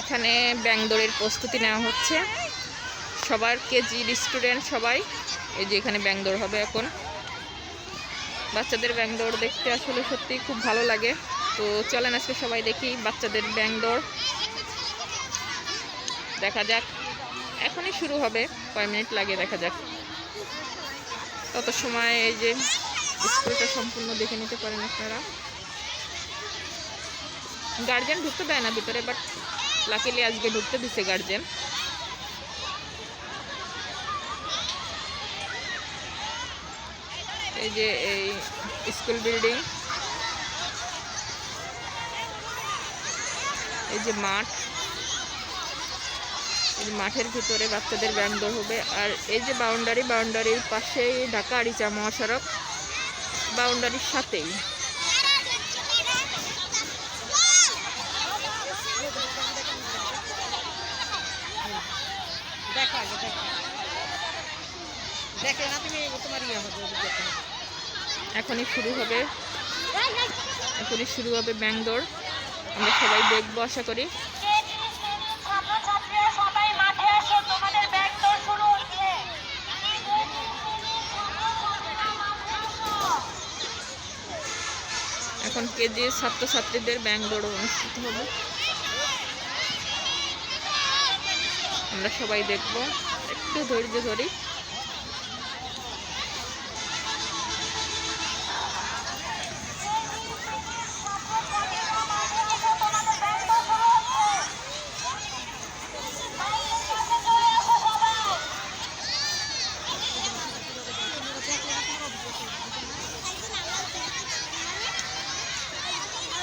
এখানে ব্যাংদৌড়ের প্রস্তুতি নেওয়া হচ্ছে। সবার কেজি স্টুডেন্ট সবাই। এই যে এখানে ব্যাংদৌড় হবে এখন। বাচ্চাদের ব্যাংদৌড় দেখতে আসলে সত্যি খুব ভালো লাগে। তো চলেন আজকে সবাই দেখি বাচ্চাদের ব্যাংদৌড় দেখা যাক। এখনই শুরু হবে। কয় মিনিট লাগে দেখা যাক। তত সময় এই যে স্কুলটা সম্পূর্ণ দেখে নিতে পারেন আপনারা। গার্জেন ঢুকতে দেয় না ভিতরে বাট লাকিলি আজকে ঢুকতে দিছে গার্জেন এই যে এই স্কুল বিল্ডিং এই যে মাঠ। এই মাঠের ভিতরে বাচ্চাদের ব্যায়াম দৌড় হবে। আর এই যে বাউন্ডারি বাউন্ডারির পাশেই ঢাকা আরিচা মহাসড়ক। বাউন্ডারির সাথেই। দেখো আগে দেখো। দেখলে না তুমি তোমার ইয়ে হবে এখনই শুরু হবে। এখনই শুরু হবে ব্যাংক আমরা সবাই দেখব আশা করি। এখন কেজি ছাত্রছাত্রীদের ব্যাংক দৌড় অনুষ্ঠিত হবে। আমরা সবাই দেখব। একটু ধৈর্য ধরি।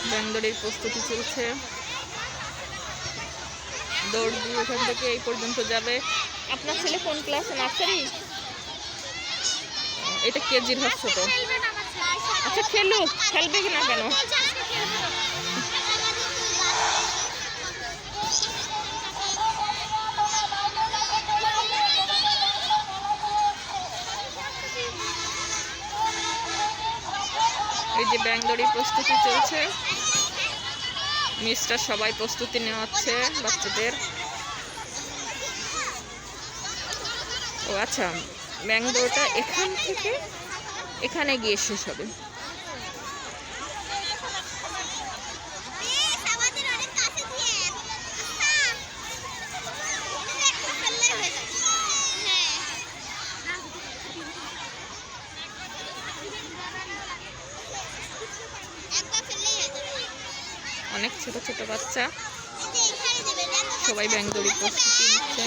ব্যাংক প্রস্তুতি চলছে। দিয়ে ওখান থেকে এই পর্যন্ত যাবে। আপনার ছেলে কোন ক্লাসে নার্সারি এটা কেজির হচ্ছে তো আচ্ছা খেলুক। খেলবে কি না কেন? এই যে ব্যাংদড়ি প্রস্তুতি চলছে। মিস্টার সবাই প্রস্তুতি নেওয়া হচ্ছে বাচ্চাদের। ও আচ্ছা ব্যাংদৌড়টা এখান থেকে এখানে গিয়ে শেষ হবে আমাদের অনেক কাছে দিয়ে একটু ফেললেই হয়ে যাবে হ্যাঁ একবার ফেললেই হয়ে যাবে অনেক ছোট ছোট বাচ্চা। সবাই ব্যাংদৌড়ি প্রস্তুতি নিচ্ছে।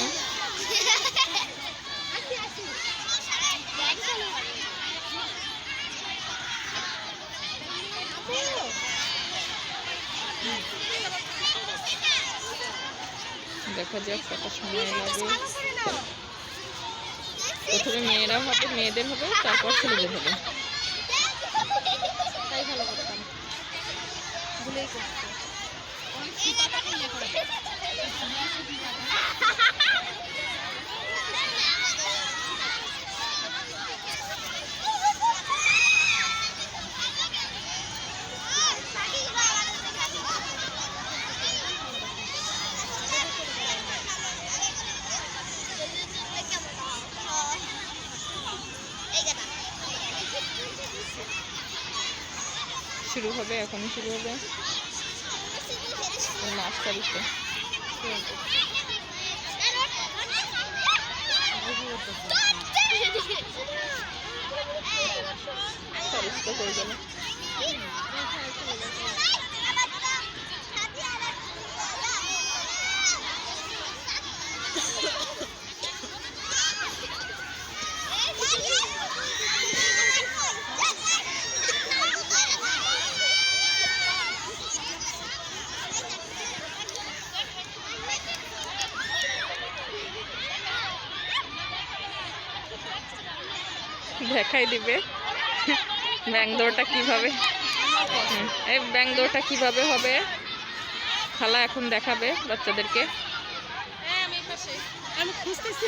দেখা যাক কত সময় লাগে। প্রথমে মেয়েরা হবে মেয়েদের হবে তারপর ছেলেদের হবে। তাই ভালো করতাম ভুলেই করতো অনেক শিপাটাকে ইয়ে করে শুরু হবে এখনই শুরু হবে। নার্সারিতে হয়ে গেল। দেখাই দিবে। ব্যাংদৌড়টা কীভাবে? এই ব্যাংদৌড়টা কীভাবে হবে? খালা এখন দেখাবে বাচ্চাদেরকে। হ্যাঁ আমি খুঁজতেছি।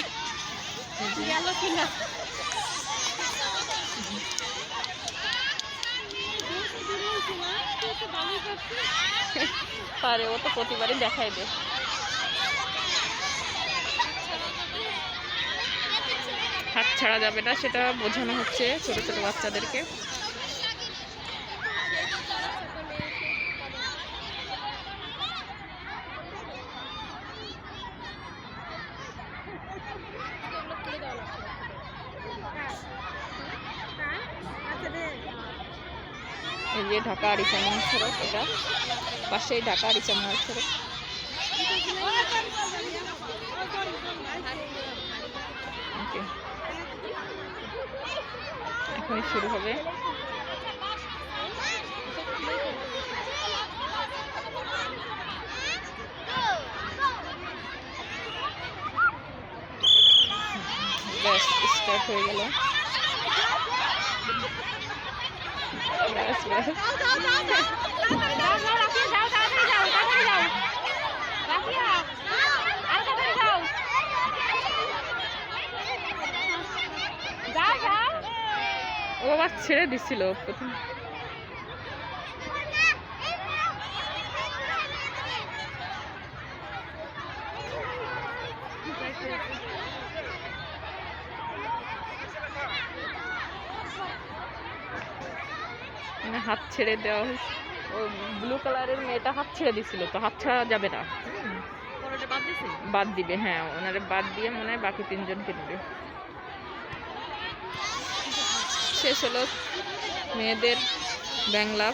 পারে ও তো প্রতিবারই দেখাই দে। ছাড়া যাবে না, সেটা বোঝানো হচ্ছে ছোট ছোট বাচ্চাদেরকে। এই যে ঢাকা আরিচামন সড়ক, এটা পাশেই ঢাকা আরিচামন সড়ক। ওকে এখনই শুরু হবে। ব্যাস স্টার্ট ব্যাস ও আবার ছেড়ে দিছিল। প্রথম মানে হাত ছেড়ে দেওয়া হয়েছে। ও ব্লু কালারের মেয়েটা হাত ছেড়ে দিছিল তো হাত ছাড়া যাবে না। বাদ দিবে হ্যাঁ ওনারে বাদ দিয়ে মনে হয় বাকি তিনজনকে দিবে। শেষ হলো মেয়েদের ব্যাংলা